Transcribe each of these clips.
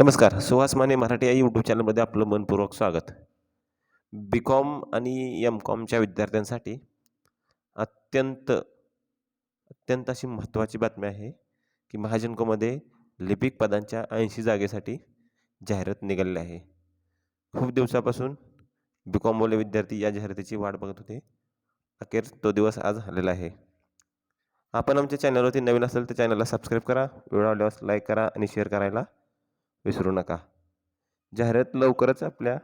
नमस्कार सुहास माने मराठी या यूट्यूब चॅनलमध्ये आपलं मनपूर्वक स्वागत. बी कॉम आणि एम कॉमच्या विद्यार्थ्यांसाठी अत्यंत अत्यंत अशी महत्त्वाची बातमी आहे की महाजनकोमध्ये लिपिक पदांच्या ऐंशी जागेसाठी जाहिरात निघालेली आहे. खूप दिवसापासून बी कॉमवाले विद्यार्थी या जाहिरातीची वाट बघत होते. अखेर तो दिवस आज आलेला आहे. आपण आमच्या चॅनलवरती नवीन असेल तर चॅनलला सबस्क्राईब करा व्हिडिओ आवडल्यास लाईक करा आणि शेअर करायला विसरू नका. जाहिरात लवकरच आपल्या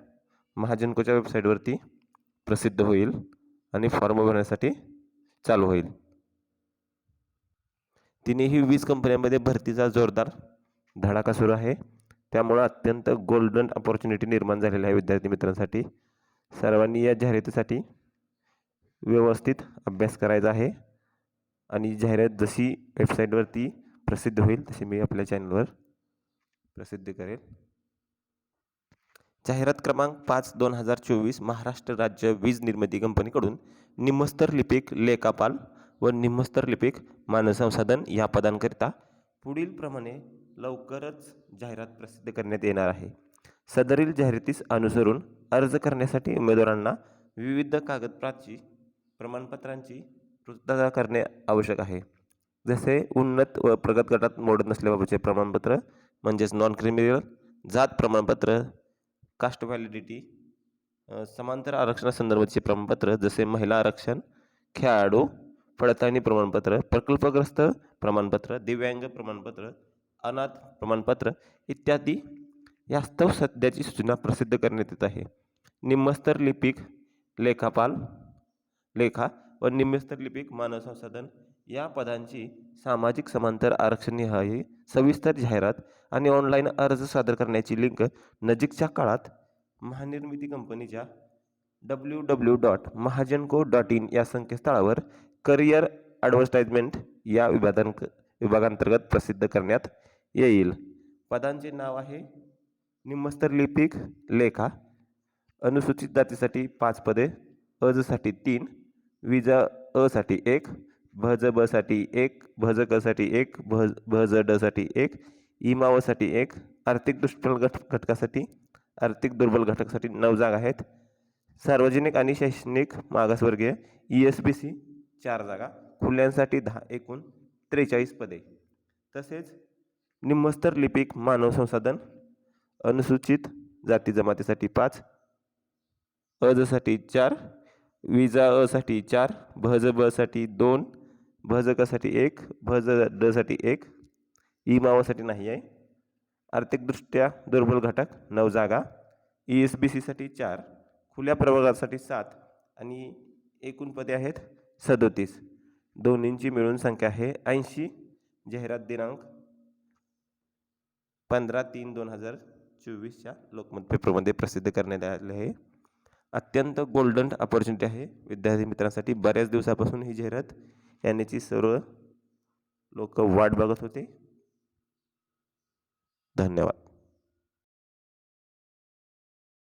महाजनकोच्या वेबसाईटवरती प्रसिद्ध होईल आणि फॉर्म भरण्यासाठी चालू होईल. तिनेही वीज कंपन्यांमध्ये भरतीचा जोरदार धडाका सुरू आहे. त्यामुळं अत्यंत गोल्डन अपॉर्च्युनिटी निर्माण झालेली आहे विद्यार्थी मित्रांसाठी. सर्वांनी या जाहिरातीसाठी व्यवस्थित अभ्यास करायचा आहे. आणि जाहिरात जशी वेबसाईटवरती प्रसिद्ध होईल तशी मी आपल्या चॅनलवर प्रसिद्ध करेल. जाहिरात क्रमांक पाच दोन हजार चोवीस महाराष्ट्र राज्य वीज निर्मिती कंपनीकडून निमस्तर लिपिक लेखापाल व निमस्तर लिपिक मानवसंसाधन या पदांकरिता पुढील प्रमाणे लवकरच जाहिरात प्रसिद्ध करण्यात येणार आहे. सदरील जाहिरातीस अनुसरून अर्ज करण्यासाठी उमेदवारांना विविध कागदपत्राची प्रमाणपत्रांची पूर्तता करणे आवश्यक आहे. जसे उन्नत व प्रगत गटात मोडत नसल्याबाबतचे प्रमाणपत्र म्हणजेच नॉन क्रिमिनल जात प्रमाणपत्र कास्ट व्हॅलिडिटी समांतर आरक्षणासंदर्भातचे प्रमाणपत्र जसे महिला आरक्षण खेळाडू पडताळणी प्रमाणपत्र प्रकल्पग्रस्त प्रमाणपत्र दिव्यांग प्रमाणपत्र अनाथ प्रमाणपत्र इत्यादी यास्तव सध्याची सूचना प्रसिद्ध करण्यात येत आहे. निम्मस्तर लिपिक लेखापाल लेखा व निम्नस्तरलिपिक मानव संसाधन या पदांची सामाजिक समांतर आरक्षण निहाय सविस्तर जाहिरात आणि ऑनलाईन अर्ज सादर करण्याची लिंक नजीकच्या काळात महानिर्मिती कंपनीच्या W W dot Mahagenco dot in या संकेतस्थळावर करिअर ॲडव्हर्टाइजमेंट या विभागां विभागांतर्गत प्रसिद्ध करण्यात येईल. पदांचे नाव आहे निमस्तर लिपिक लेखा अनुसूचित जातीसाठी पाच पदे अर्जसाठी तीन विजा असाठी एक भज बसाठी एक भज कसाठी एक भज भज डसाठी एक इमावसाठी एक आर्थिक दुष्फल घट घटकासाठी आर्थिक दुर्बल घटकासाठी नऊ जागा आहेत. सार्वजनिक आणि शैक्षणिक मागासवर्गीय ई एस बी सी चार जागा खुल्यांसाठी दहा एकूण त्रेचाळीस पदे. तसेच निम्मस्तर लिपिक मानव संसाधन अनुसूचित जाती जमातीसाठी पाच अजसाठी चार विजा असाठी चार भज बसाठी दोन भज कसाठी एक भज डसाठी एक ई मावासाठी नाही आहे. आर्थिकदृष्ट्या दुर्बल घटक नऊ जागा. ई एस बी सीसाठी चार खुल्या प्रवर्गासाठी सात आणि एकूण पदे आहेत सदोतीस. दोन्हींची मिळून संख्या आहे ऐंशी. जाहिरात दिनांक पंधरा तीन दोन हजार चोवीसच्या लोकमत पेपरमध्ये प्रसिद्ध करण्यात आले आहे. अत्यंत गोल्डन अपॉर्च्युनिटी आहे. विद्यार्थी मित्रांसाठी बऱ्याच दिवसापासून ही जाहिरात येण्याची सर्व लोक वाट बघत होते. धन्यवाद.